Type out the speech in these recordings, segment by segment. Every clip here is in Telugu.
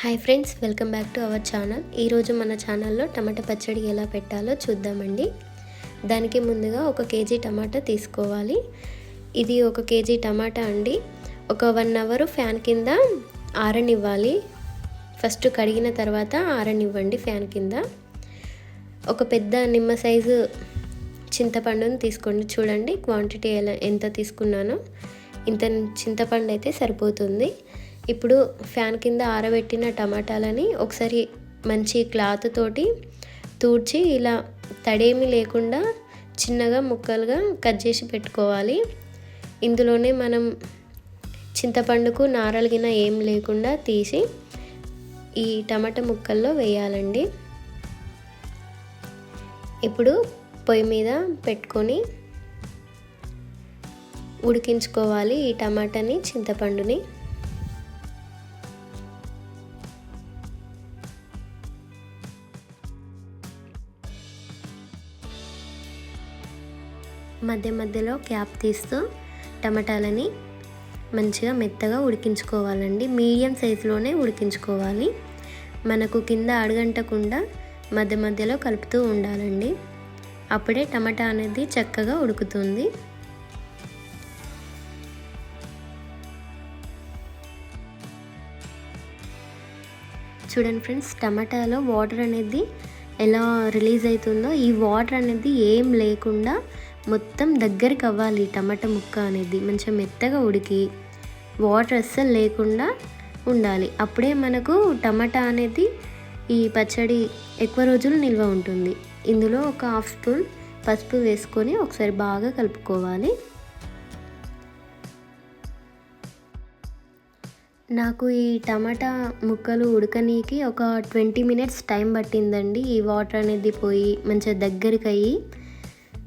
Hi friends welcome back to our channel ఈరోజు మన ఛానల్లో టమాటా పచ్చడి ఎలా పెట్టాలో చూద్దామండి. దానికి ముందుగా ఒక కేజీ టమాటా తీసుకోవాలి. ఇది ఒక కేజీ టమాటా అండి. ఒక వన్ అవర్ ఫ్యాన్ కింద ఆరనివ్వాలి. ఫస్ట్ కడిగిన తర్వాత ఆరనివ్వండి ఫ్యాన్ కింద. ఒక పెద్ద నిమ్మ సైజు చింతపండుని తీసుకోండి. చూడండి క్వాంటిటీ ఎలా ఎంత తీసుకున్నానో. ఇంత చింతపండు అయితే సరిపోతుంది. ఇప్పుడు ఫ్యాన్ కింద ఆరబెట్టిన టమాటాలని ఒకసారి మంచి క్లాత్ తోటి తూడ్చి ఇలా తడేమి లేకుండా చిన్నగా ముక్కలుగా కట్ చేసి పెట్టుకోవాలి. ఇందులోనే మనం చింతపండుకు నారలిగిన ఏం లేకుండా తీసి ఈ టమాటా ముక్కల్లో వేయాలండి. ఇప్పుడు పొయ్యి మీద పెట్టుకొని ఉడికించుకోవాలి ఈ టమాటాని చింతపండుని. మధ్య మధ్యలో క్యాప్ తీస్తూ టమాటాలని మంచిగా మెత్తగా ఉడికించుకోవాలండి. మీడియం సైజులోనే ఉడికించుకోవాలి. మనకు కింద అడగంటకుండా మధ్య మధ్యలో కలుపుతూ ఉండాలండి. అప్పుడే టమాటా అనేది చక్కగా ఉడుకుతుంది. చూడండి ఫ్రెండ్స్ టమాటాలో వాటర్ అనేది ఎలా రిలీజ్ అవుతుందో ఈ వాటర్ అనేది ఏం లేకుండా మొత్తం దగ్గరికి అవ్వాలి టమాటా ముక్క అనేది. మంచిగా మెత్తగా ఉడికి వాటర్ అస్సలు లేకుండా ఉండాలి. అప్పుడే మనకు టమాటా అనేది ఈ పచ్చడి ఎక్కువ రోజులు నిల్వ ఉంటుంది. ఇందులో ఒక హాఫ్ స్పూన్ పసుపు వేసుకొని ఒకసారి బాగా కలుపుకోవాలి. నాకు ఈ టమాటా ముక్కలు ఉడకనీకి ఒక ట్వంటీ మినిట్స్ టైం పట్టిందండి. ఈ వాటర్ అనేది పోయి మంచిగా దగ్గరికి అయ్యి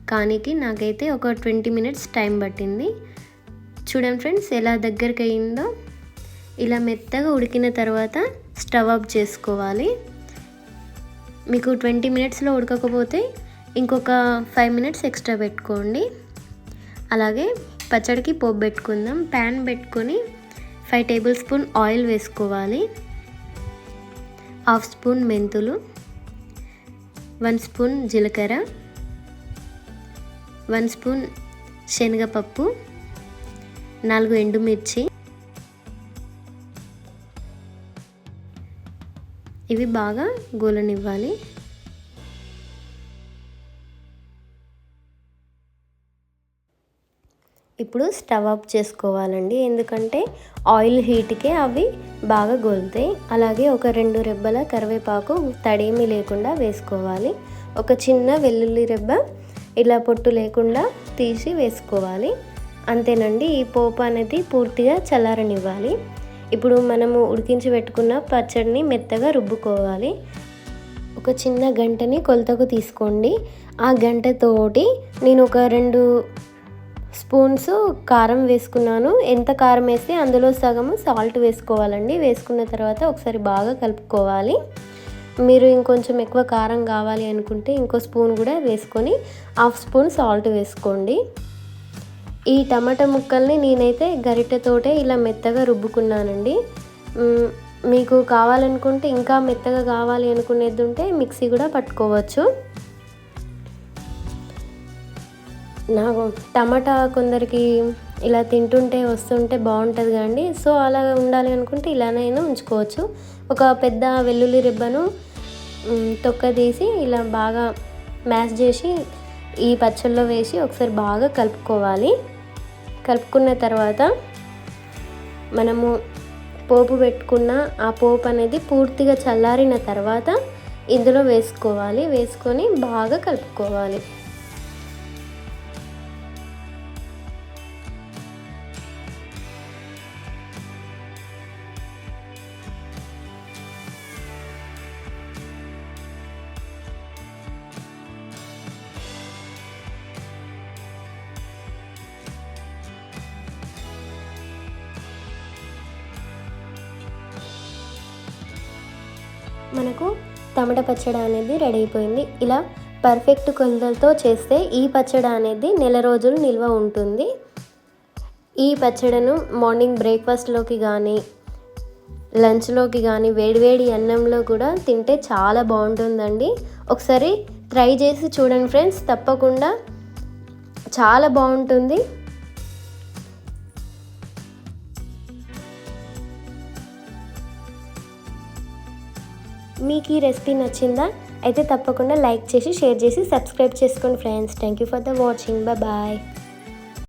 కానీకి నాకైతే ఒక ట్వంటీ మినిట్స్ టైం పట్టింది. చూడండి ఫ్రెండ్స్ ఎలా దగ్గరికి అయిందో ఇలా మెత్తగా ఉడికిన తర్వాత స్టవ్ ఆఫ్ చేసుకోవాలి. మీకు ట్వంటీ మినిట్స్లో ఉడకకపోతే ఇంకొక ఫైవ్ మినిట్స్ ఎక్స్ట్రా పెట్టుకోండి. అలాగే పచ్చడికి పోపు పెట్టుకుందాం. ప్యాన్ పెట్టుకొని ఫైవ్ టేబుల్ స్పూన్ ఆయిల్ వేసుకోవాలి. హాఫ్ స్పూన్ మెంతులు. వన్ స్పూన్ జీలకర్ర. వన్ స్పూన్ శనగపప్పు నాలుగు ఎండుమిర్చి. ఇవి బాగా గోలనివ్వాలి. ఇప్పుడు స్టవ్ ఆఫ్ చేసుకోవాలండి ఎందుకంటే ఆయిల్ హీట్కే అవి బాగా గోలుతాయి. అలాగే ఒక రెండు రెబ్బల కరివేపాకు తడేమీ లేకుండా వేసుకోవాలి. ఒక చిన్న వెల్లుల్లి రెబ్బ ఇలా పొట్టు లేకుండా తీసి వేసుకోవాలి. అంతేనండి ఈ పోపు అనేది పూర్తిగా చల్లారనివ్వాలి. ఇప్పుడు మనము ఉడికించి పెట్టుకున్న పచ్చడిని మెత్తగా రుబ్బుకోవాలి. ఒక చిన్న గంటని కొలతకు తీసుకోండి. ఆ గంటతోటి నేను ఒక రెండు స్పూన్స్ కారం వేసుకున్నాను. ఎంత కారం వేస్తే అందులో సగము సాల్ట్ వేసుకోవాలండి. వేసుకున్న తర్వాత ఒకసారి బాగా కలుపుకోవాలి. మీరు ఇంకొంచెం ఎక్కువ కారం కావాలి అనుకుంటే ఇంకో స్పూన్ కూడా వేసుకొని హాఫ్ స్పూన్ సాల్ట్ వేసుకోండి. ఈ టమాటా ముక్కల్ని నేనైతే గరిటెతోటే ఇలా మెత్తగా రుబ్బుకున్నానండి. మీకు కావాలనుకుంటే ఇంకా మెత్తగా కావాలి అనుకునేది ఉంటే మిక్సీ కూడా పట్టుకోవచ్చు. నాకు టమాటా కొందరికి ఇలా తింటుంటే వస్తుంటే బాగుంటుంది కానీ సో అలా ఉండాలి అనుకుంటే ఇలానైనా ఉంచుకోవచ్చు. ఒక పెద్ద వెల్లుల్లి రిబ్బను తొక్క తీసి ఇలా బాగా మ్యాష్ చేసి ఈ పచ్చళ్ళలో వేసి ఒకసారి బాగా కలుపుకోవాలి. కలుపుకున్న తర్వాత మనము పోపు పెట్టుకున్న ఆ పోపు అనేది పూర్తిగా చల్లారిన తర్వాత ఇందులో వేసుకోవాలి. వేసుకొని బాగా కలుపుకోవాలి. మనకు టమాటా పచ్చడి అనేది రెడీ అయిపోయింది. ఇలా పర్ఫెక్ట్ కొలతలతో చేస్తే ఈ పచ్చడి అనేది నెల రోజులు నిల్వ ఉంటుంది. ఈ పచ్చడను మార్నింగ్ బ్రేక్ఫాస్ట్లోకి కానీ లంచ్లోకి కానీ వేడివేడి అన్నంలో కూడా తింటే చాలా బాగుంటుందండి. ఒకసారి ట్రై చేసి చూడండి ఫ్రెండ్స్ తప్పకుండా చాలా బాగుంటుంది. మీకు ఈ రెసిపీ నచ్చిందా అయితే తప్పకుండా లైక్ చేసి షేర్ చేసి సబ్స్క్రైబ్ చేసుకోండి friends. Thank you for the watching bye